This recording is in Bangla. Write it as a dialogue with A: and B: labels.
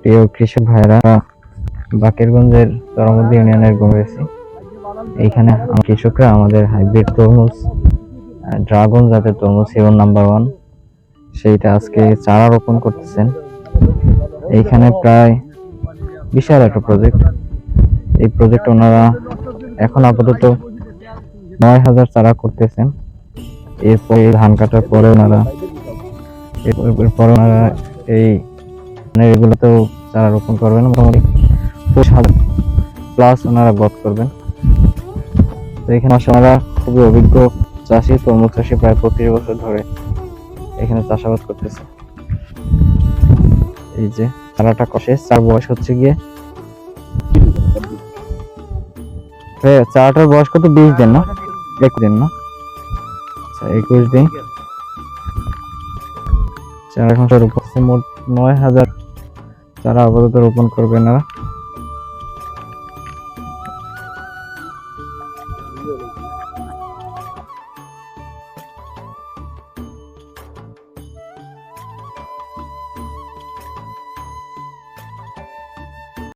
A: প্রিয় কৃষক ভাইরা বাকেরগঞ্জের চরমদি ইউনিয়নের গমেছি এইখানে কৃষকরা আমাদের হাইব্রিড তরমুজ ড্রাগন জাতের তরমুজ সেভেন নাম্বার ওয়ান সেইটা আজকে চারা রোপণ করতেছেন। এইখানে প্রায় বিশাল একটা প্রজেক্ট এই প্রজেক্ট ওনারা এখন আপাতত নয় হাজার চারা করতেছেন। এরপরে ধান কাটার পরে ওনারা এরপর- ওনারা এই মানে এগুলোতেও চারা রোপণ করবেন মোটামুটি। প্লাস ওনারা গত করবেন। তো এখানে ওনারা খুবই অভিজ্ঞ চাষি তরমুজ চাষি প্রায় পঁচিশ বছর ধরে এখানে চাষাবাদ করতেছে। এই যে চারাটা কষে চার বয়স হচ্ছে গিয়ে। এ, চারাটার বয়স কত? বিশ দিন না? একুশ দিন না? আচ্ছা একুশ দিন। চারা এখন রোপণ করছে মোট নয় হাজার চারা আপাতত রোপণ করবে না।